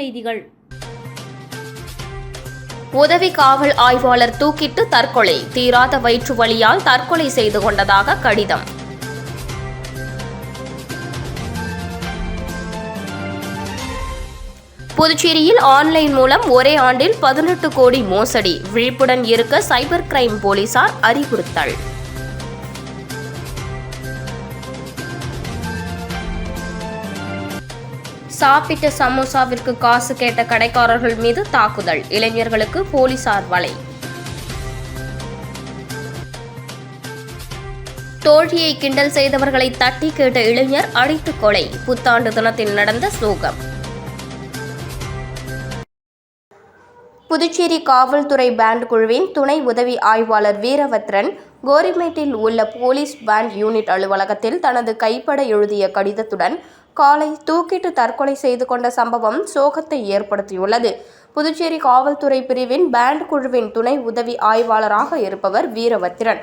செய்திகள். உதவி காவல் ஆய்வாளர் தூக்கிட்டு தற்கொலை. தீராத வயிற்று வழியால் தற்கொலை செய்து கொண்டதாக கடிதம். புதுச்சேரியில் ஆன்லைன் மூலம் ஒரே ஆண்டில் பதினெட்டு கோடி மோசடி. விழிப்புடன் இருக்க சைபர் கிரைம் போலீசார் அறிவுறுத்தல். சாப்பிட்ட சமோசாவிற்கு காசு கேட்ட கடைக்காரர்கள் மீது தாக்குதல். இளைஞர்களுக்கு போலீசார் வலை. தோழியை கிண்டல் செய்தவர்களை தட்டி கேட்ட இளைஞர் அடித்து கொலை. புத்தாண்டு தினத்தில் நடந்த சோகம். புதுச்சேரி காவல்துறை பேண்ட் குழுவின் துணை உதவி ஆய்வாளர் வீரபத்ரன் கோரிமேட்டில் உள்ள போலீஸ் பேண்ட் யூனிட் அலுவலகத்தில் தனது கைப்பட எழுதிய கடிதத்துடன் காலை தூக்கிட்டு தற்கொலை செய்து கொண்ட சம்பவம் சோகத்தை ஏற்படுத்தியுள்ளது. புதுச்சேரி காவல்துறை பிரிவின் பேண்ட் குழுவின் துணை உதவி ஆய்வாளராக இருப்பவர் வீரவத்திரன்.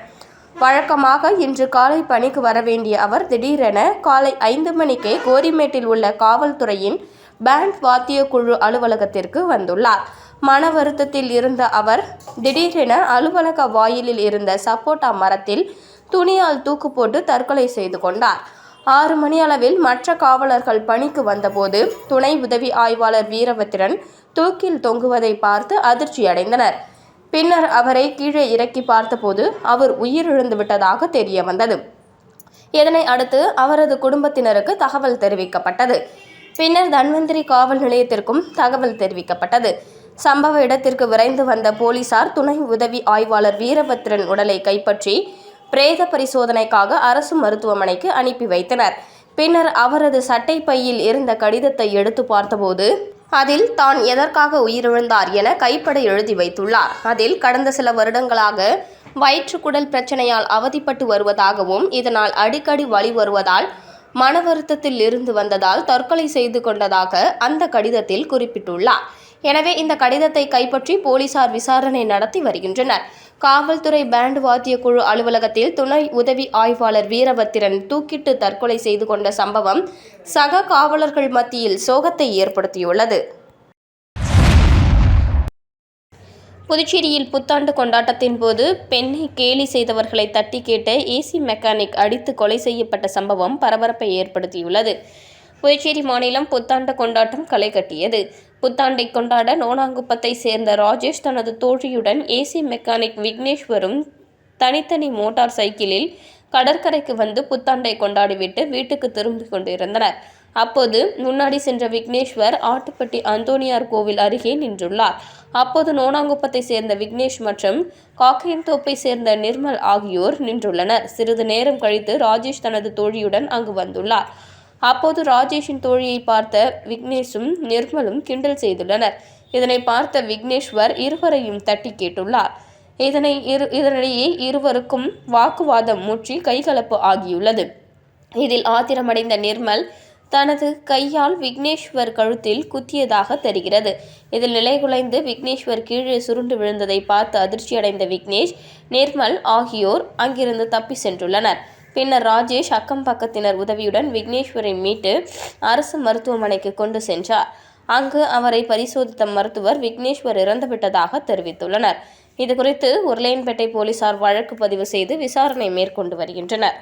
வழக்கமாக இன்று காலை பணிக்கு வர வேண்டிய அவர் திடீரென காலை ஐந்து மணிக்கே கோரிமேட்டில் உள்ள காவல்துறையின் பேண்ட் வாத்திய குழு அலுவலகத்திற்கு வந்துள்ளார். மன வருத்தத்தில் இருந்த அவர் திடீரென அலுவலக வாயிலில் இருந்த சப்போட்டா மரத்தில் துணியால் தூக்கு போட்டு தற்கொலை செய்து கொண்டார். ஆறு மணி அளவில் மற்ற காவலர்கள் பணிக்கு வந்தபோது துணை உதவி ஆய்வாளர் வீரபத்திரன் தூக்கில் தொங்குவதை பார்த்து அதிர்ச்சியடைந்தனர். பின்னர் அவரை கீழே இறக்கி பார்த்தபோது அவர் உயிரிழந்து விட்டதாக தெரிய வந்தது. இதனை அடுத்து அவரது குடும்பத்தினருக்கு தகவல் தெரிவிக்கப்பட்டது. பின்னர் தன்வந்திரி காவல் நிலையத்திற்கும் தகவல் தெரிவிக்கப்பட்டது. சம்பவ இடத்திற்கு விரைந்து வந்த போலீசார் துணை உதவி ஆய்வாளர் வீரபத்ரன் உடலை கைப்பற்றி பிரேத பரிசோதனைக்காக அரசு மருத்துவமனைக்கு அனுப்பி வைத்தனர். பின்னர் அவரது சட்டை பையில் இருந்த கடிதத்தை எடுத்து பார்த்தபோது அதில் தான் எதற்காக உயிரிழந்தார் என கைப்பட எழுதி வைத்துள்ளார். அதில் கடந்த சில வருடங்களாக வயிற்றுக்குடல் பிரச்சனையால் அவதிப்பட்டு வருவதாகவும் இதனால் அடிக்கடி வழி வருவதால் மன வருத்தத்தில் இருந்து வந்ததால் தற்கொலை செய்து கொண்டதாக அந்த கடிதத்தில் குறிப்பிட்டுள்ளார். எனவே இந்த கடிதத்தை கைப்பற்றி போலீசார் விசாரணை நடத்தி வருகின்றனர். காவல்துறை பேண்ட் வாத்திய குழு அலுவலகத்தில் துணை உதவி ஆய்வாளர் வீரபத்திரன் தூக்கிட்டு தற்கொலை செய்து கொண்ட சம்பவம் சக காவலர்கள் மத்தியில் சோகத்தை ஏற்படுத்தியுள்ளது. புதுச்சேரியில் புத்தாண்டு கொண்டாட்டத்தின் போது பெண்ணை கேலி செய்தவர்களை தட்டி கேட்ட ஏசி மெக்கானிக் அடித்து கொலை செய்யப்பட்ட சம்பவம் பரபரப்பை ஏற்படுத்தியுள்ளது. புதுச்சேரி மாநிலம் புத்தாண்டு கொண்டாட்டம் களை கட்டியது. புத்தாண்டை கொண்டாட நோனாங்குப்பத்தை சேர்ந்த ராஜேஷ் தனது தோழியுடன் ஏசி மெக்கானிக் விக்னேஸ்வரும் தனித்தனி மோட்டார் சைக்கிளில் கடற்கரைக்கு வந்து புத்தாண்டை கொண்டாடிவிட்டு வீட்டுக்கு திரும்பி கொண்டிருந்தனர். அப்போது முன்னாடி சென்ற விக்னேஸ்வர் ஆட்டுப்பட்டி அந்தோனியார் கோவில் அருகே நின்றுள்ளார். அப்போது நோனாங்குப்பத்தை சேர்ந்த விக்னேஷ் மற்றும் காக்கையன்தோப்பை சேர்ந்த நிர்மல் ஆகியோர் நின்றுள்ளனர். சிறிது நேரம் கழித்து ராஜேஷ் தனது தோழியுடன் அங்கு வந்துள்ளார். அப்போது ராஜேஷின் தோழியை பார்த்த விக்னேஷும் நிர்மலும் கிண்டல் செய்துள்ளனர். இதனை பார்த்த விக்னேஸ்வர் இருவரையும் தட்டி கேட்டுள்ளார். இதனை இரு இதனிடையே இருவருக்கும் வாக்குவாதம் முற்றி கைகலப்பு ஆகியுள்ளது. இதில் ஆத்திரமடைந்த நிர்மல் தனது கையால் விக்னேஸ்வர் கழுத்தில் குத்தியதாக தெரிகிறது. இதில் நிலைகுலைந்து விக்னேஸ்வர் கீழே சுருண்டு விழுந்ததை பார்த்து அதிர்ச்சியடைந்த விக்னேஷ் நிர்மல் ஆகியோர் அங்கிருந்து தப்பி சென்றுள்ளனர். பின்னர் ராஜேஷ் அக்கம் பக்கத்தினர் உதவியுடன் விக்னேஸ்வரை மீட்டு அரசு மருத்துவமனைக்கு கொண்டு சென்றார். அங்கு அவரை பரிசோதித்த மருத்துவர் விக்னேஸ்வர் இறந்துவிட்டதாக தெரிவித்துள்ளனர். இதுகுறித்து உருளையன்பேட்டை போலீசார் வழக்கு பதிவு செய்து விசாரணை மேற்கொண்டு வருகின்றனர்.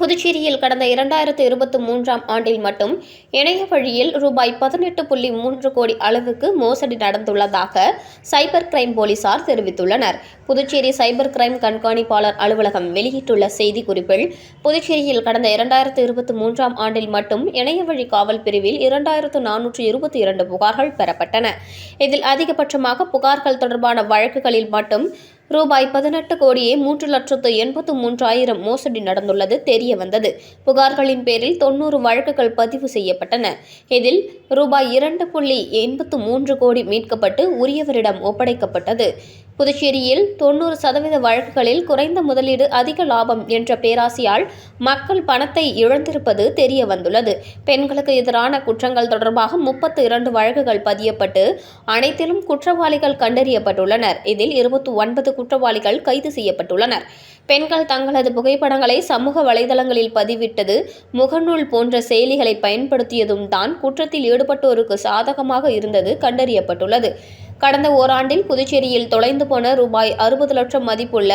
புதுச்சேரியில் கடந்த இரண்டாயிரத்து இருபத்தி மூன்றாம் ஆண்டில் மட்டும் இணைய வழியில் ரூபாய் பதினெட்டு புள்ளி மூன்று கோடி அளவுக்கு மோசடி நடந்துள்ளதாக சைபர் கிரைம் போலீசார் தெரிவித்துள்ளனர். புதுச்சேரி சைபர் கிரைம் கண்காணிப்பாளர் அலுவலகம் வெளியிட்டுள்ள செய்திக்குறிப்பில் புதுச்சேரியில் கடந்த இரண்டாயிரத்து இருபத்தி மூன்றாம் ஆண்டில் மட்டும் இணைய வழி காவல் பிரிவில் இரண்டாயிரத்து நானூற்று இருபத்தி இரண்டு புகார்கள் பெறப்பட்டன. இதில் அதிகபட்சமாக புகார்கள் தொடர்பான வழக்குகளில் மட்டும் ரூபாய் பதினெட்டு கோடியே மூன்று லட்சத்து எண்பத்து மூன்றாயிரம் மோசடி நடந்துள்ளது தெரிய வந்தது புகார்களின் பேரில் தொன்னூறு வழக்குகள் பதிவு செய்யப்பட்டன. இதில் ரூபாய் இரண்டு புள்ளி எண்பத்து மூன்று கோடி மீட்கப்பட்டு உரியவரிடம் ஒப்படைக்கப்பட்டது. புதுச்சேரியில் தொண்ணூறு சதவீத வழக்குகளில் குறைந்த முதலீடு அதிக லாபம் என்ற பேராசையால் மக்கள் பணத்தை இழந்திருப்பது தெரிய வந்துள்ளது பெண்களுக்கு எதிரான குற்றங்கள் தொடர்பாக முப்பத்து இரண்டு வழக்குகள் பதியப்பட்டு அனைத்திலும் குற்றவாளிகள் கண்டறியப்பட்டுள்ளனர். இதில் இருபத்தி ஒன்பது குற்றவாளிகள் கைது செய்யப்பட்டுள்ளனர். பெண்கள் தங்களது புகைப்படங்களை சமூக வலைதளங்களில் பதிவிட்டது முகநூல் போன்ற செயலிகளை பயன்படுத்தியதும் தான் குற்றத்தில் ஈடுபட்டோருக்கு சாதகமாக இருந்தது கண்டறியப்பட்டுள்ளது. கடந்த ஓராண்டில் புதுச்சேரியில் தொலைந்து போன ரூபாய் அறுபது லட்சம் மதிப்புள்ள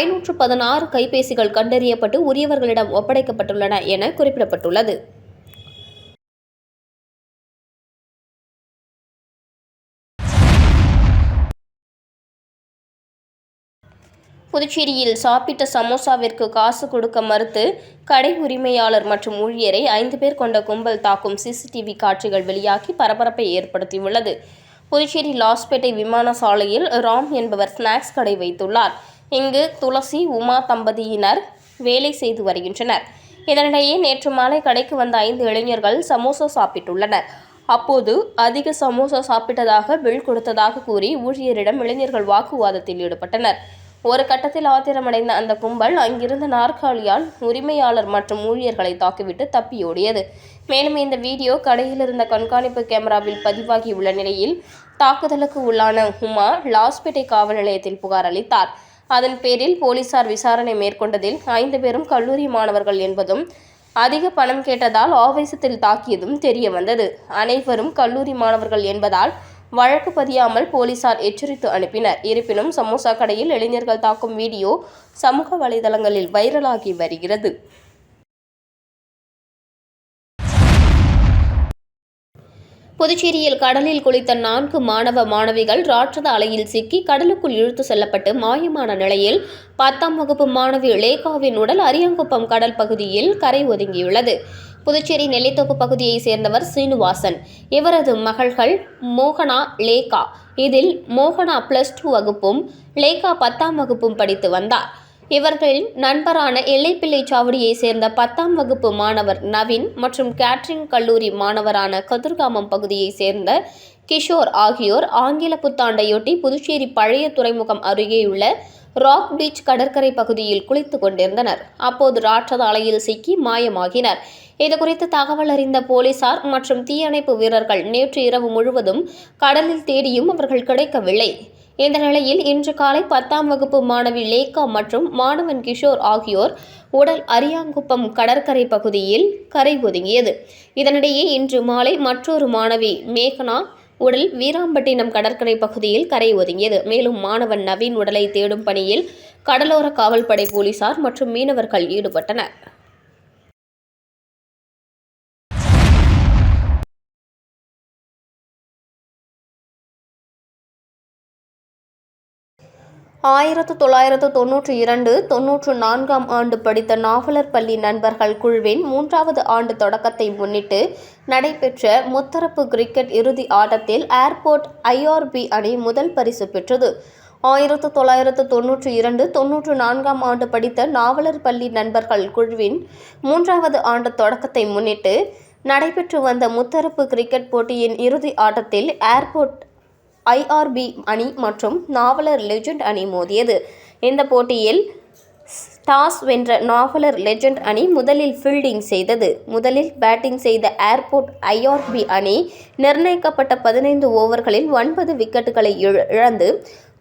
ஐநூற்று பதினாறு கைபேசிகள் கண்டறியப்பட்டு உரியவர்களிடம் ஒப்படைக்கப்பட்டுள்ளன என குறிப்பிடப்பட்டுள்ளது. புதுச்சேரியில் சாப்பிட்ட சமோசாவிற்கு காசு கொடுக்க மறுத்து கடை உரிமையாளர் மற்றும் ஊழியரை ஐந்து பேர் கொண்ட கும்பல் தாக்கும் சிசிடிவி காட்சிகள் வெளியாகி பரபரப்பை ஏற்படுத்தியுள்ளது. புதுச்சேரி லாஸ்பேட்டை விமான சாலையில் ராம் என்பவர் ஸ்நாக்ஸ் கடை வைத்துள்ளார். இங்கு துளசி உமா தம்பதியினர் வேலை செய்து வருகின்றனர். இதனிடையே நேற்று மாலை கடைக்கு வந்த ஐந்து இளைஞர்கள் சமோசா சாப்பிட்டுள்ளனர். அப்போது அதிக சமோசா சாப்பிட்டதாக பில் கொடுத்ததாக கூறி ஊழியரிடம் இளைஞர்கள் வாக்குவாதத்தில் ஈடுபட்டனர். ஒரு கட்டத்தில் ஆத்திரமடைந்த அந்த கும்பல் அங்கிருந்த நாற்காலியால் உரிமையாளர் மற்றும் ஊழியர்களை தாக்கிவிட்டு தப்பியோடியது. மேலும் இந்த வீடியோ கடையில் இருந்த கண்காணிப்பு கேமராவில் பதிவாகியுள்ள நிலையில் தாக்குதலுக்கு உள்ளான ஹுமா லாஸ்பேட்டை காவல் நிலையத்தில் புகார் அளித்தார். அதன் பேரில் போலீசார் விசாரணை மேற்கொண்டதில் ஐந்து பேரும் கல்லூரி மாணவர்கள் என்பதும் அதிக பணம் கேட்டதால் ஆவேசத்தில் தாக்கியதும் தெரிய வந்தது. அனைவரும் கல்லூரி மாணவர்கள் என்பதால் வழக்கு பதியாமல் போலீசார் எச்சரித்து அனுப்பினர். இருப்பினும் சமோசா கடையில் இளைஞர்கள் தாக்கும் வீடியோ சமூக வலைதளங்களில் வைரலாகி வருகிறது. புதுச்சேரியில் கடலில் குளித்த நான்கு மாணவ மாணவிகள் ராட்சத அலையில் சிக்கி கடலுக்குள் இழுத்து செல்லப்பட்டு மாயமான நிலையில் பத்தாம் வகுப்பு மாணவி லேகாவின் உடல் அரியங்குப்பம் கடல் பகுதியில் கரை ஒதுங்கியுள்ளது. புதுச்சேரி நெல்லித்தோப்பு பகுதியைச் சேர்ந்தவர் சீனிவாசன். இவரது மகள்கள் மோகனா லேகா. இதில் மோகனா பிளஸ் டூ வகுப்பும் லேகா பத்தாம் வகுப்பும் படித்து வந்தார். இவர்களின் நண்பரான எல்லைப்பிள்ளை சாவடியைச் சேர்ந்த பத்தாம் வகுப்பு மாணவர் நவீன் மற்றும் கேட்ரிங் கல்லூரி மாணவரான கதிர்காமம் பகுதியைச் சேர்ந்த கிஷோர் ஆகியோர் ஆங்கில புத்தாண்டையொட்டி புதுச்சேரி பழைய துறைமுகம் அருகேயுள்ள ராக் பீச் கடற்கரை பகுதியில் குளித்துக் கொண்டிருந்தனர். அப்போது ராற்றதாலையில் சிக்கி மாயமாகினர். இதுகுறித்து தகவல் அறிந்த போலீசார் மற்றும் தீயணைப்பு வீரர்கள் நேற்று இரவு முழுவதும் கடலில் தேடியும் அவர்கள் கிடைக்கவில்லை. இந்த நிலையில் இன்று காலை பத்தாம் வகுப்பு மாணவி லேகா மற்றும் மாணவன் கிஷோர் ஆகியோர் உடல் அரியாங்குப்பம் கடற்கரை பகுதியில் கரை ஒதுங்கியது. இதனிடையே இன்று மாலை மற்றொரு மாணவி மேகனா உடல் வீராம்பட்டினம் கடற்கரை பகுதியில் கரை ஒதுங்கியது. மேலும் மாணவன் நவீன் உடலை தேடும் பணியில் கடலோர காவல்படை போலீசார் மற்றும் மீனவர்கள் ஈடுபட்டனர். ஆயிரத்து தொள்ளாயிரத்து தொன்னூற்றி இரண்டு தொன்னூற்று நான்காம் ஆண்டு படித்த நாவலர் பள்ளி நண்பர்கள் குழுவின் மூன்றாவது ஆண்டு தொடக்கத்தை முன்னிட்டு நடைபெற்ற முத்தரப்பு கிரிக்கெட் இறுதி ஆட்டத்தில் ஏர்போர்ட் ஐஆர்பி அணி முதல் பரிசு பெற்றது. ஆயிரத்து தொள்ளாயிரத்து தொன்னூற்றி இரண்டு தொன்னூற்று நான்காம் ஆண்டு படித்த நாவலர் பள்ளி நண்பர்கள் குழுவின் மூன்றாவது ஆண்டு தொடக்கத்தை முன்னிட்டு நடைபெற்று வந்த முத்தரப்பு கிரிக்கெட் போட்டியின் இறுதி ஆட்டத்தில் ஏர்போர்ட் ஐஆர்பி அணி மற்றும் நாவலர் லெஜண்ட் அணி மோதியது. இந்த போட்டியில் டாஸ் வென்ற நாவலர் லெஜண்ட் அணி முதலில் ஃபீல்டிங் செய்தது. முதலில் பேட்டிங் செய்த ஏர்போர்ட் ஐஆர்பி அணி நிர்ணயிக்கப்பட்ட பதினைந்து ஓவர்களில் ஒன்பது விக்கெட்டுகளை இழந்து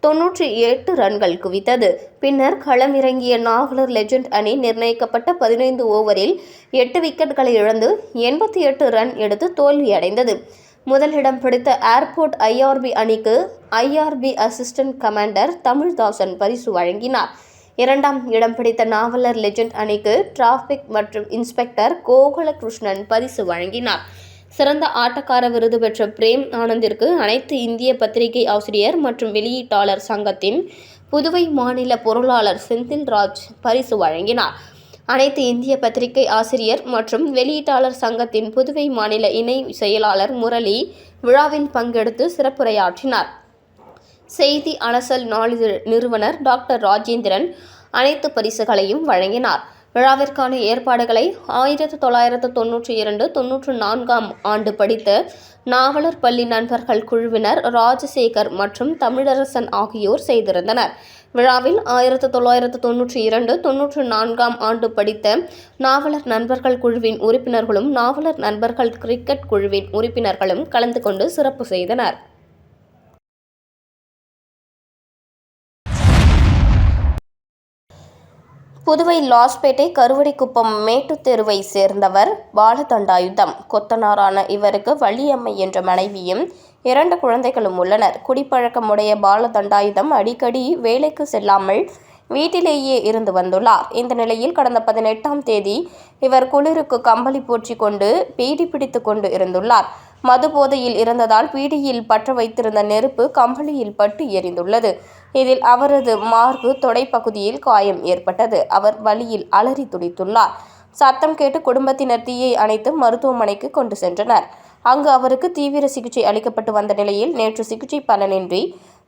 தொன்னூற்றி எட்டு ரன்கள் குவித்தது. பின்னர் களமிறங்கிய நாவலர் லெஜண்ட் அணி நிர்ணயிக்கப்பட்ட பதினைந்து ஓவரில் எட்டு விக்கெட்டுகளை இழந்து எண்பத்தி எட்டு ரன் எடுத்து தோல்வியடைந்தது. முதலிடம் பிடித்த ஏர்போர்ட் ஐஆர்பி அணிக்கு ஐஆர்பி அசிஸ்டன்ட் கமாண்டர் தமிழ்தாசன் பரிசு வழங்கினார். இரண்டாம் இடம் பிடித்த நாவலர் லெஜண்ட் அணிக்கு டிராஃபிக் மற்றும் இன்ஸ்பெக்டர் கோகுலகிருஷ்ணன் பரிசு வழங்கினார். சிறந்த ஆட்டக்கார விருது பெற்ற பிரேம் ஆனந்திற்கு அனைத்து இந்திய பத்திரிகை ஆசிரியர் மற்றும் வெளியீட்டாளர் சங்கத்தின் புதுவை மாநில பொருளாளர் செந்தில்ராஜ் பரிசு வழங்கினார். அனைத்து இந்திய பத்திரிகை ஆசிரியர் மற்றும் வெளியீட்டாளர் சங்கத்தின் புதுவை மாநில இணை செயலாளர் முரளி விழாவில் பங்கெடுத்து சிறப்புரையாற்றினார். செய்தி அலசல் நாளிதழ் நிறுவனர் டாக்டர் ராஜேந்திரன் அனைத்து பரிசுகளையும் வழங்கினார். விழாவிற்கான ஏற்பாடுகளை ஆயிரத்து தொள்ளாயிரத்து தொன்னூற்றி இரண்டு தொன்னூற்று நான்காம் ஆண்டு படித்த நாவலர் பள்ளி நண்பர்கள் குழுவினர் ராஜசேகர் மற்றும் தமிழரசன் ஆகியோர் செய்திருந்தனர். விழாவில் ஆயிரத்து தொள்ளாயிரத்து தொன்னூற்றி இரண்டு தொன்னூற்று நான்காம் ஆண்டு படித்த நாவலர் நண்பர்கள் குழுவின் உறுப்பினர்களும் நாவலர் நண்பர்கள் கிரிக்கெட் குழுவின் உறுப்பினர்களும் கலந்து கொண்டு சிறப்பு செய்தனர். புதுவை லாஸ்பேட்டை கருவடிக்குப்பம் மேட்டுத் தெருவை சேர்ந்தவர் பாலதண்டாயுதம். கொத்தனாரான இவருக்கு வள்ளியம்மை என்ற மனைவியும் இரண்டு குழந்தைகளும் உள்ளனர். குடிப்பழக்கமுடைய பாலதண்டாயுதம் அடிக்கடி வேலைக்கு செல்லாமல் வீட்டிலேயே இருந்து வந்துள்ளார். இந்த நிலையில் கடந்த பதினெட்டாம் தேதி இவர் குளிருக்கு கம்பளி போற்றி கொண்டு பீடி பிடித்து கொண்டு இருந்துள்ளார். மது போதையில் இருந்ததால் பீடியில் பற்ற வைத்திருந்த நெருப்பு கம்பளியில் பட்டு எரிந்துள்ளது. இதில் அவரது மார்பு தொடைப்பகுதியில் காயம் ஏற்பட்டது. அவர் வழியில் அலறி துடித்துள்ளார். சத்தம் கேட்டு குடும்பத்தினர் தீயை அணைத்து மருத்துவமனைக்கு கொண்டு சென்றனர். அங்கு அவருக்கு தீவிர சிகிச்சை அளிக்கப்பட்டு வந்த நிலையில் நேற்று சிகிச்சை பலனின்றி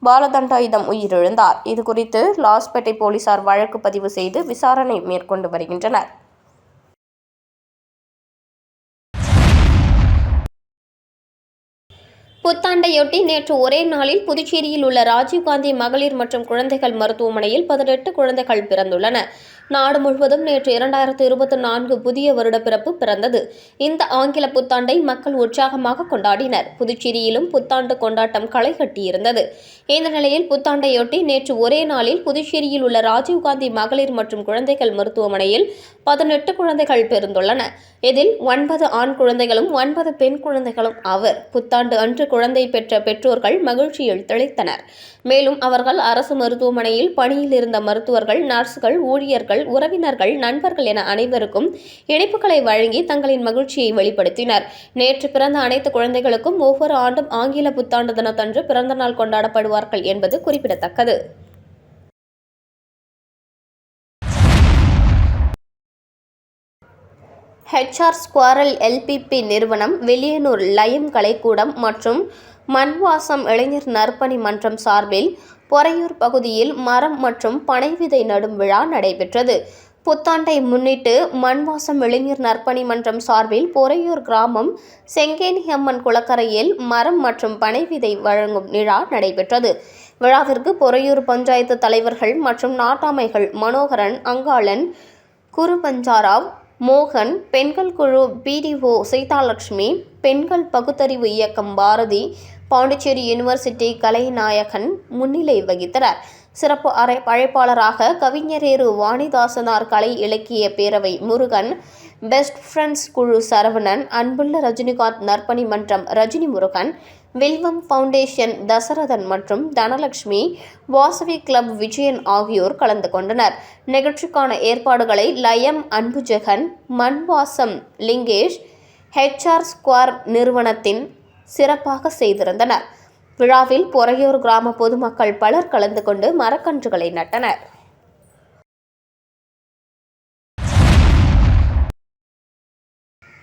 பாலதண்டாயுதம் உயிரிழந்தார். இதுகுறித்து லாஸ்பேட்டை போலீசார் வழக்கு பதிவு செய்து விசாரணை மேற்கொண்டு வருகின்றனர். புத்தாண்டையொட்டி நேற்று ஒரே நாளில் புதுச்சேரியில் உள்ள ராஜீவ்காந்தி மகளிர் மற்றும் குழந்தைகள் மருத்துவமனையில் பதினெட்டு குழந்தைகள் பிறந்துள்ளன. நாடு முழுவதும் நேற்று இரண்டாயிரத்து இருபத்தி நான்கு புதிய வருட பிறப்பு பிறந்தது. இந்த ஆங்கில புத்தாண்டை மக்கள் உற்சாகமாக கொண்டாடினர். புதுச்சேரியிலும் புத்தாண்டு கொண்டாட்டம் களை கட்டியிருந்தது. இந்த நிலையில் புத்தாண்டையொட்டி நேற்று ஒரே நாளில் புதுச்சேரியில் உள்ள ராஜீவ்காந்தி மகளிர் மற்றும் குழந்தைகள் மருத்துவமனையில் பதினெட்டு குழந்தைகள் பிறந்துள்ளன. இதில் ஒன்பது ஆண் குழந்தைகளும் ஒன்பது பெண் குழந்தைகளும் அவர் புத்தாண்டு அன்று குழந்தை பெற்ற பெற்றோர்கள் மகிழ்ச்சியில் திளைத்தனர். மேலும் அவர்கள் அரசு மருத்துவமனையில் பணியில் இருந்த மருத்துவர்கள் நர்ஸ்கள் ஊழியர்கள் உறவினர்கள் நண்பர்கள் என அனைவருக்கும் இணைப்புகளை வழங்கி தங்களின் மகிழ்ச்சியை வெளிப்படுத்தினர். நேற்று பிறந்த அனைத்து குழந்தைகளுக்கும் ஒவ்வொரு ஆண்டும் ஆங்கில புத்தாண்டு தினத்தன்று பிறந்த நாள் கொண்டாடப்படுவார்கள் என்பது குறிப்பிடத்தக்கது. ஹெச்ஆர் ஸ்குவாரல் எல்பிபி நிறுவனம் வெளியனூர் லயம் கலைக்கூடம் மற்றும் மண்வாசம் இளைஞர் நற்பணி மன்றம் சார்பில் பொறையூர் பகுதியில் மரம் மற்றும் பனை விதை நடும் விழா நடைபெற்றது. புத்தாண்டை முன்னிட்டு மண்வாசம் இளைஞர் நற்பணி மன்றம் சார்பில் பொறையூர் கிராமம் செங்கேனி அம்மன் குளக்கரையில் மரம் மற்றும் பனை விதை வழங்கும் விழா நடைபெற்றது. விழாவிற்கு பொறையூர் பஞ்சாயத்து தலைவர்கள் மற்றும் நாட்டாமைகள் மனோகரன் அங்காளன் குரு பஞ்சாராவ் மோகன் பெண்கள் குழு பிடிஓ சீதாலட்சுமி பெண்கள் பகுத்தறிவு இயக்கம் பாரதி பாண்டிச்சேரி யூனிவர்சிட்டி கலைநாயகன் முன்னிலை வகித்தனர். சிறப்பு அறை அழைப்பாளராக கவிஞரேறு வாணிதாசனார் கலை இலக்கிய பேரவை முருகன் பெஸ்ட் ஃப்ரெண்ட்ஸ் குழு சரவணன் அன்புள்ள ரஜினிகாந்த் நற்பணி மன்றம் ரஜினி முருகன் வில்வம் ஃபவுண்டேஷன் தசரதன் மற்றும் தனலட்சுமி வாசவி கிளப் விஜயன் ஆகியோர் கலந்து கொண்டனர். நிகழ்ச்சிக்கான ஏற்பாடுகளை லயம் அன்புஜெகன் மண்வாசம் லிங்கேஷ் ஹெச்ஆர் ஸ்குவார் நிறுவனத்தின் சிறப்பாக செய்திருந்தனர். விழாவில் பொறையூர் கிராம பொதுமக்கள் பலர் கலந்து கொண்டு மரக்கன்றுகளை நட்டனர்.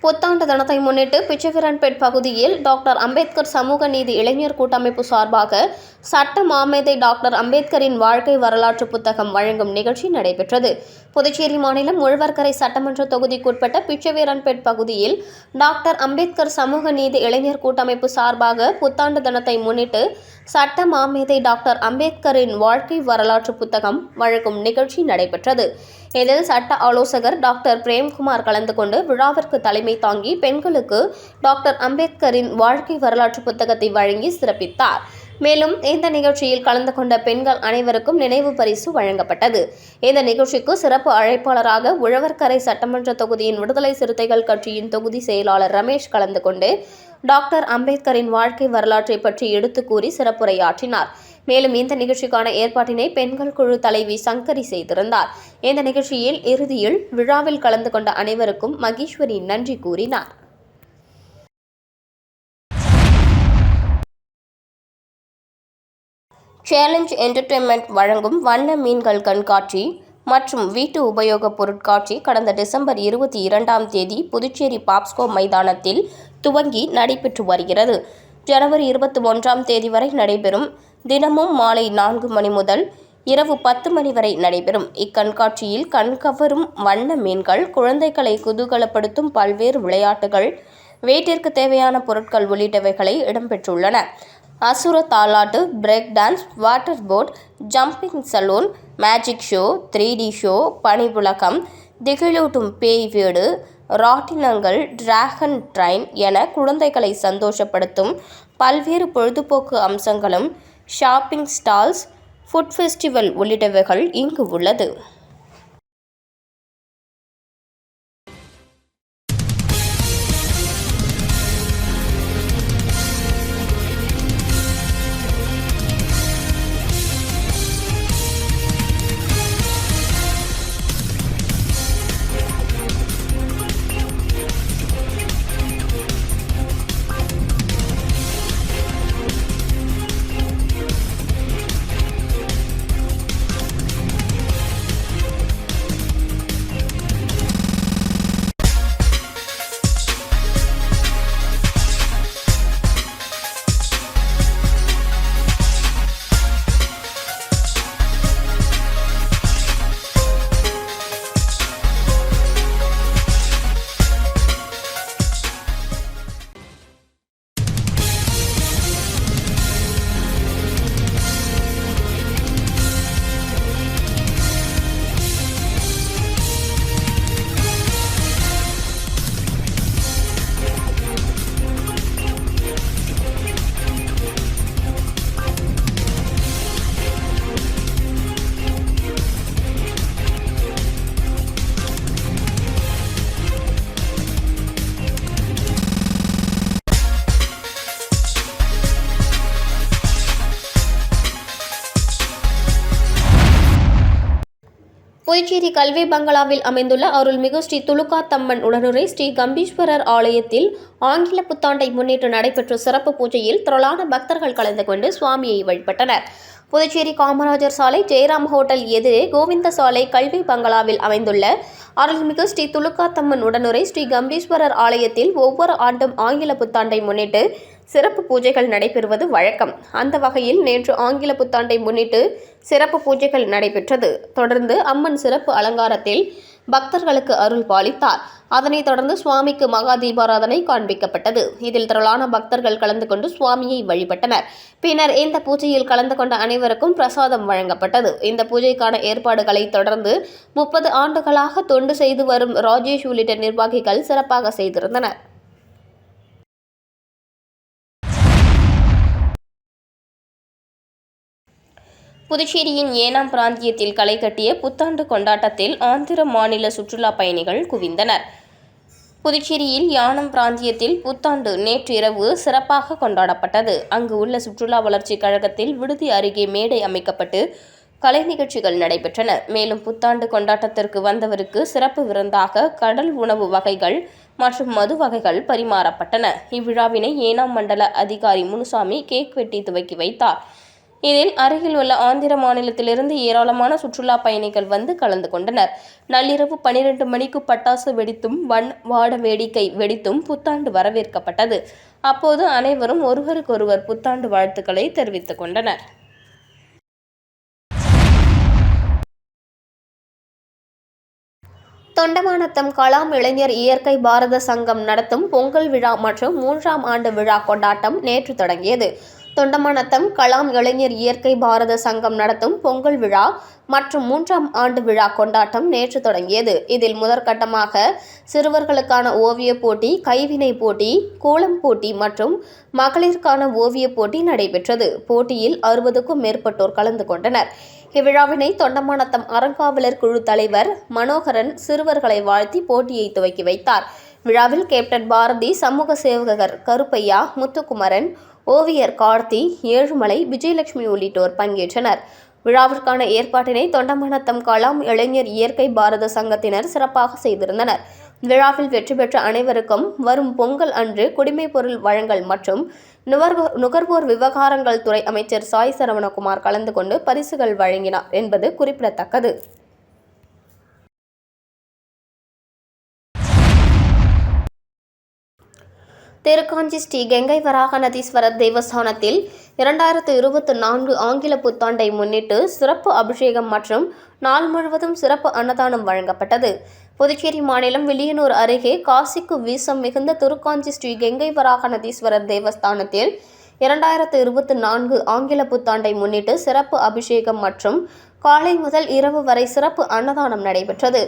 புத்தாண்டு தினத்தை முன்னிட்டு பிச்சவிரன்பேட் பகுதியில் டாக்டர் அம்பேத்கர் சமூக நீதி இளைஞர் கூட்டமைப்பு சார்பாக சட்ட மாமேதை டாக்டர் அம்பேத்கரின் வாழ்க்கை வரலாற்று புத்தகம் வழங்கும் நிகழ்ச்சி நடைபெற்றது. புதுச்சேரி மாநிலம் உழவர்கரை சட்டமன்ற தொகுதிக்குட்பட்ட பிச்சைவீரன்பேட் பகுதியில் டாக்டர் அம்பேத்கர் சமூக நீதி இளைஞர் கூட்டமைப்பு சார்பாக புத்தாண்டு தினத்தை முன்னிட்டு சட்ட மாமேதை டாக்டர் அம்பேத்கரின் வாழ்க்கை வரலாற்று புத்தகம் வழங்கும் நிகழ்ச்சி நடைபெற்றது. இதில் சட்ட ஆலோசகர் டாக்டர் பிரேம்குமார் கலந்து கொண்டு விழாவிற்கு தலைமை தாங்கி பெண்களுக்கு டாக்டர் அம்பேத்கரின் வாழ்க்கை வரலாற்று புத்தகத்தை வழங்கி சிறப்பித்தார். மேலும் இந்த நிகழ்ச்சியில் கலந்து கொண்ட பெண்கள் அனைவருக்கும் நினைவு பரிசு வழங்கப்பட்டது. இந்த நிகழ்ச்சிக்கு சிறப்பு அழைப்பாளராக உழவர்கரை சட்டமன்ற தொகுதியின் விடுதலை சிறுத்தைகள் கட்சியின் தொகுதி செயலாளர் ரமேஷ் கலந்து கொண்டு டாக்டர் அம்பேத்கரின் வாழ்க்கை வரலாற்றை பற்றி எடுத்து கூறி சிறப்புரையாற்றினார். மேலும் இந்த நிகழ்ச்சிக்கான ஏற்பாட்டினை பெண்கள் குழு தலைவி சங்கரி செய்திருந்தார். இந்த நிகழ்ச்சியில் இறுதியில் விழாவில் கலந்து கொண்ட அனைவருக்கும் மகேஸ்வரி நன்றி கூறினார். சேலஞ்ச் என்டர்டெயின்மெண்ட் வழங்கும் வண்ண மீன்கள் கண்காட்சி மற்றும் வீட்டு உபயோகப் பொருட்காட்சி கடந்த டிசம்பர் இருபத்தி இரண்டாம் தேதி புதுச்சேரி பாப்ஸ்கோ மைதானத்தில் துவங்கி நடைபெற்று வருகிறது. ஜனவரி இருபத்தி ஒன்றாம் தேதி வரை நடைபெறும் தினமும் மாலை நான்கு மணி முதல் இரவு பத்து மணி வரை நடைபெறும். இக்கண்காட்சியில் கண்கவரும் வண்ண மீன்கள் குழந்தைகளை குதூகலப்படுத்தும் பல்வேறு விளையாட்டுகள் வீட்டிற்கு தேவையான பொருட்கள் உள்ளிட்டவைகளை இடம்பெற்றுள்ளன. அசுர தாலாட்டு break dance water boat jumping saloon magic show three D show பனிபுலகம் திகிலூட்டும் பேய் வீடு ராட்டினங்கள் டிராகன் ட்ரைன் என குழந்தைகளை சந்தோஷப்படுத்தும் பல்வேறு பொழுதுபோக்கு அம்சங்களும் ஷாப்பிங் ஸ்டால்ஸ் ஃபுட் ஃபெஸ்டிவல் உள்ளிட்டவைகள் இங்கு உள்ளது. கல்வி பங்களாவில் அமைந்துள்ள அருள்மிகு ஸ்ரீ துலுக்காத்தம்மன் உடனுரை ஸ்ரீ கம்பீஸ்வரர் ஆலயத்தில் ஆங்கில புத்தாண்டை முன்னிட்டு நடைபெற்ற சிறப்பு பூஜையில் திரளான பக்தர்கள் கலந்து கொண்டு சுவாமியை வழிபட்டனர். புதுச்சேரி காமராஜர் சாலை ஜெயராம் ஹோட்டல் எதிரே கோவிந்த சாலை கல்வி பங்களாவில் அமைந்துள்ள அருள்மிகு ஸ்ரீ துலுக்காத்தம்மன் உடனுரை ஸ்ரீ கம்பீஸ்வரர் ஆலயத்தில் ஒவ்வொரு ஆண்டும் ஆங்கில புத்தாண்டை முன்னிட்டு சிறப்பு பூஜைகள் நடைபெறுவது வழக்கம். அந்த வகையில் நேற்று ஆங்கில புத்தாண்டை முன்னிட்டு சிறப்பு பூஜைகள் நடைபெற்றது. தொடர்ந்து அம்மன் சிறப்பு அலங்காரத்தில் பக்தர்களுக்கு அருள் பாலித்தார். அதனைத் தொடர்ந்து சுவாமிக்கு மகா தீபாராதனை காண்பிக்கப்பட்டது. இதில் திரளான பக்தர்கள் கலந்து கொண்டு சுவாமியை வழிபட்டனர். பின்னர் இந்த பூஜையில் கலந்து கொண்ட அனைவருக்கும் பிரசாதம் வழங்கப்பட்டது. இந்த பூஜைக்கான ஏற்பாடுகளை தொடர்ந்து முப்பது ஆண்டுகளாக தொண்டு செய்து வரும் ராஜேஷ் உள்ளிட்ட நிர்வாகிகள் சிறப்பாக செய்திருந்தனர். புதுச்சேரியின் ஏனாம் பிராந்தியத்தில் களை கட்டிய புத்தாண்டு கொண்டாட்டத்தில் ஆந்திர மாநில சுற்றுலா பயணிகள் குவிந்தனர். புதுச்சேரியில் யானம் பிராந்தியத்தில் புத்தாண்டு நேற்று இரவு சிறப்பாக கொண்டாடப்பட்டது. அங்கு உள்ள சுற்றுலா வளர்ச்சிக் கழகத்தில் விடுதி அருகே மேடை அமைக்கப்பட்டு கலை நிகழ்ச்சிகள் நடைபெற்றன. மேலும் புத்தாண்டு கொண்டாட்டத்திற்கு வந்தவருக்கு சிறப்பு விருந்தாக கடல் உணவு வகைகள் மற்றும் மது வகைகள் பரிமாறப்பட்டன. இவ்விழாவினை ஏனாம் மண்டல அதிகாரி முனுசாமி கேக் வெட்டி துவக்கி வைத்தார். இதில் அருகில் உள்ள ஆந்திர மாநிலத்திலிருந்து ஏராளமான சுற்றுலா பயணிகள் வந்து கலந்து கொண்டனர். நள்ளிரவு பனிரெண்டு மணிக்கு பட்டாசு வெடித்தும் வன் வாட வேடிக்கை வெடித்தும் புத்தாண்டு வரவேற்கப்பட்டது. அப்போது அனைவரும் ஒருவருக்கொருவர் புத்தாண்டு வாழ்த்துக்களை தெரிவித்துக் கொண்டனர். தொண்டமானத்தம் கலாம் இளைஞர் இயற்கை பாரத சங்கம் நடத்தும் பொங்கல் விழா மற்றும் மூன்றாம் ஆண்டு விழா கொண்டாட்டம் நேற்று தொடங்கியது. தொண்டமானத்தம் கலாம் இளைஞர் இயற்கை பாரத சங்கம் நடத்தும் பொங்கல் விழா மற்றும் மூன்றாம் ஆண்டு விழா கொண்டாட்டம் நேற்று தொடங்கியது. இதில் முதற்கட்டமாக சிறுவர்களுக்கான ஓவியப் போட்டி கைவினை போட்டி கோலம் போட்டி மற்றும் மகளிருக்கான ஓவியப் போட்டி நடைபெற்றது. போட்டியில் அறுபதுக்கும் மேற்பட்டோர் கலந்து கொண்டனர். இவ்விழாவினை தொண்டமானத்தம் அறங்காவலர் குழு தலைவர் மனோகரன் சிறுவர்களை வாழ்த்தி போட்டியை துவக்கி வைத்தார். விழாவில் கேப்டன் பாரதி சமூக சேவகர் கருப்பையா முத்துக்குமரன் ஓவியர் கார்த்தி ஏழுமலை விஜயலட்சுமி உள்ளிட்டோர் பங்கேற்றனர். விழாவிற்கான ஏற்பாட்டினை தொண்டமனத்தம் கலாம் இளைஞர் இயற்கை பாரத சங்கத்தினர் சிறப்பாக செய்திருந்தனர். விழாவில் வெற்றி பெற்ற அனைவருக்கும் வரும் பொங்கல் அன்று குடிமைப் பொருள் வழங்கல் மற்றும் நுகர்வோர் நுகர்வோர் விவகாரங்கள் துறை அமைச்சர் சாய் சரவணகுமார் கலந்து கொண்டு பரிசுகள் வழங்கினார் என்பது குறிப்பிடத்தக்கது. திருக்காஞ்சி ஸ்ரீ கங்கை வராக நதீஸ்வரர் தேவஸ்தானத்தில் இரண்டாயிரத்து இருபத்தி நான்கு ஆங்கில புத்தாண்டை முன்னிட்டு சிறப்பு அபிஷேகம் மற்றும் நாள் முழுவதும் சிறப்பு அன்னதானம் வழங்கப்பட்டது. புதுச்சேரி மாநிலம் வில்லியனூர் அருகே காசிக்கு வீசம் மிகுந்த திருக்காஞ்சி ஸ்ரீ கெங்கை வராகநதீஸ்வரர் தேவஸ்தானத்தில் இரண்டாயிரத்து இருபத்தி நான்கு ஆங்கில புத்தாண்டை முன்னிட்டு சிறப்பு அபிஷேகம் மற்றும் காலை முதல் இரவு வரை சிறப்பு அன்னதானம் நடைபெற்றது.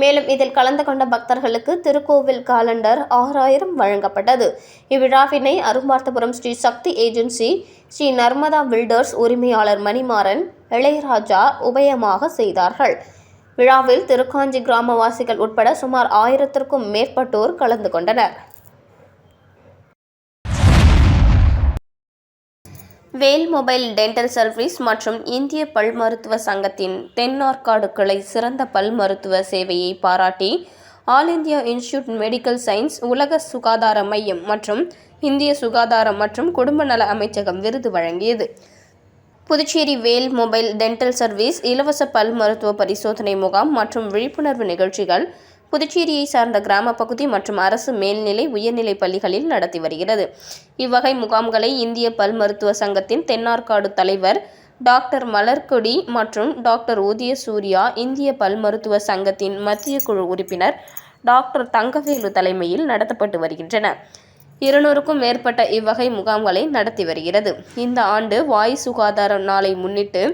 மேலும் இதில் கலந்து கொண்ட பக்தர்களுக்கு திருக்கோவில் காலண்டர் ஆறாயிரம் வழங்கப்பட்டது. இவ்விழாவினை அரும்பார்த்தபுரம் ஸ்ரீ சக்தி ஏஜென்சி ஸ்ரீ நர்மதா பில்டர்ஸ் உரிமையாளர் மணிமாறன் இளையராஜா உபயமாக செய்தார்கள். விழாவில் திருக்காஞ்சி கிராமவாசிகள் உட்பட சுமார் ஆயிரத்திற்கும் மேற்பட்டோர் கலந்து கொண்டனர். வேல் மொபைல் டென்டல் சர்வீஸ் மற்றும் இந்திய பல் மருத்துவ சங்கத்தின் தென்னார்காடு கிளை சிறந்த பல் மருத்துவ சேவையை பாராட்டி all India institute medical science உலக சுகாதார மையம் மற்றும் இந்திய சுகாதாரம் மற்றும் குடும்ப நல அமைச்சகம் விருது வழங்கியது. Puducherry Vel mobile dental service இலவச பல் மருத்துவ பரிசோதனை முகாம் மற்றும் விழிப்புணர்வு நிகழ்ச்சிகள் புதுச்சேரியை சார்ந்த கிராம பகுதி மற்றும் அரசு மேல்நிலை உயர்நிலை பள்ளிகளில் நடத்தி வருகிறது. இவ்வகை முகாம்களை இந்திய பல் மருத்துவ சங்கத்தின் தென்னார்காடு தலைவர் டாக்டர் மலர்கொடி மற்றும் டாக்டர் உதய சூர்யா இந்திய பல் மருத்துவ சங்கத்தின் மத்திய குழு உறுப்பினர் டாக்டர் தங்கவேலு தலைமையில் நடத்தப்பட்டு வருகின்றன. இருநூறுக்கும் மேற்பட்ட இவ்வகை முகாம்களை நடத்தி வருகிறது. இந்த ஆண்டு வாய் சுகாதார நாளை முன்னிட்டு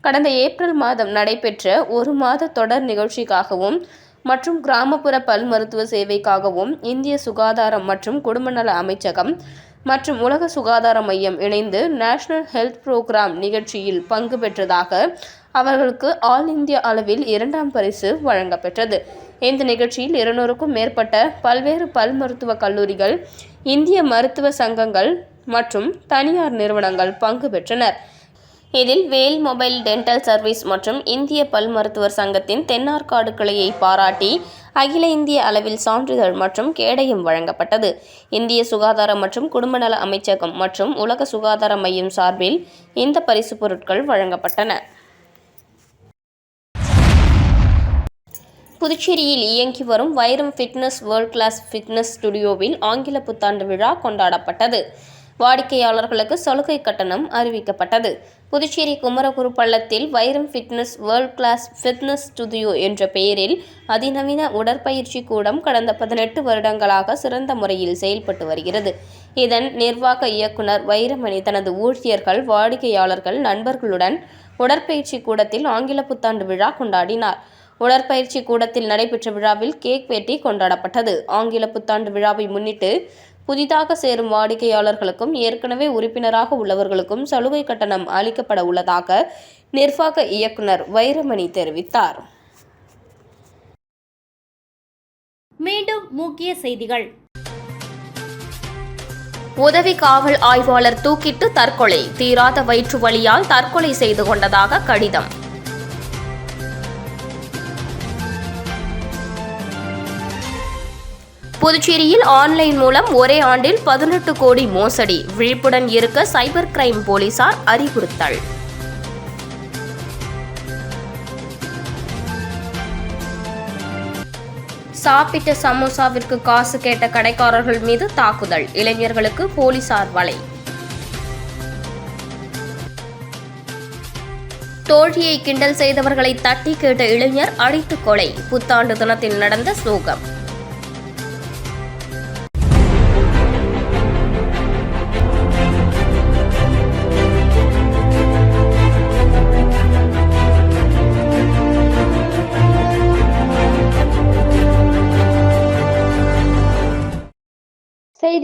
கடந்த ஏப்ரல் மாதம் நடைபெற்ற ஒரு மாத தொடர் நிகழ்ச்சிக்காகவும் மற்றும் கிராமப்புற பல் மருத்துவ சேவைக்காகவும் இந்திய சுகாதாரம் மற்றும் குடும்பநல அமைச்சகம் மற்றும் உலக சுகாதார மையம் இணைந்து நேஷனல் ஹெல்த் புரோகிராம் நிகழ்ச்சியில் பங்கு பெற்றதாக அவர்களுக்கு ஆல் இந்திய அளவில் இரண்டாம் பரிசு வழங்கப்பெற்றது. இந்த நிகழ்ச்சியில் இருநூறுக்கும் மேற்பட்ட பல்வேறு பல் மருத்துவ கல்லூரிகள் இந்திய மருத்துவ சங்கங்கள் மற்றும் தனியார் நிறுவனங்கள் பங்கு பெற்றனர். இதில் வேல் மொபைல் டென்டல் சர்வீஸ் மற்றும் இந்திய பல் மருத்துவர் சங்கத்தின் தென்னார்காடு கிளையை பாராட்டி அகில இந்திய அளவில் சான்றிதழ் மற்றும் கேடயம் வழங்கப்பட்டது. இந்திய சுகாதார மற்றும் குடும்ப நல அமைச்சகம் மற்றும் உலக சுகாதார மையம் சார்பில் இந்த பரிசு பொருட்கள் வழங்கப்பட்டன. புதுச்சேரியில் இயங்கி வரும் வைரம் ஃபிட்னஸ் வேர்ல்ட் கிளாஸ் ஃபிட்னஸ் ஸ்டுடியோவில் ஆங்கில புத்தாண்டு விழா கொண்டாடப்பட்டது. வாடிக்கையாளர்களுக்கு சலுகை கட்டணம் அறிவிக்கப்பட்டது. புதுச்சேரி குமரகுரு பள்ளத்தில் Vairam fitness world class fitness studio என்ற பெயரில் அதிநவீன உடற்பயிற்சி கூடம் கடந்த பதினெட்டு வருடங்களாக சிறந்த முறையில் செயல்பட்டு வருகிறது. இதன் நிர்வாக இயக்குனர் வைரமணி தனது ஊழியர்கள் வாடிக்கையாளர்கள் நண்பர்களுடன் உடற்பயிற்சி கூடத்தில் ஆங்கில புத்தாண்டு விழா கொண்டாடினார். உடற்பயிற்சி கூடத்தில் நடைபெற்ற விழாவில் கேக் வெட்டி கொண்டாடப்பட்டது. ஆங்கில புத்தாண்டு விழாவை முன்னிட்டு புதிதாக சேரும் வாடிக்கையாளர்களுக்கும் ஏற்கனவே உறுப்பினராக உள்ளவர்களுக்கும் சலுகை கட்டணம் அளிக்கப்பட உள்ளதாக நிர்வாக இயக்குனர் வைரமணி தெரிவித்தார். மீண்டும் முக்கிய செய்திகள். உதவி காவல் ஆய்வாளர் தூக்கிட்டு தற்கொலை தீராத வயிற்று வலியால் தற்கொலை செய்து கொண்டதாக கடிதம். புதுச்சேரியில் ஆன்லைன் மூலம் ஒரே ஆண்டில் பதினெட்டு கோடி மோசடி. விழிப்புடன் இருக்க சைபர் கிரைம் போலீசார் அறிவுறுத்தல். சாப்பிட்ட சமோசாவிற்கு காசு கேட்ட கடைக்காரர்கள் மீது தாக்குதல். இளைஞர்களுக்கு போலீசார் வலை. தோழியை கிண்டல் செய்தவர்களை தட்டி கேட்ட இளைஞர் அடித்து கொலை. புத்தாண்டு தினத்தில் நடந்த சோகம்.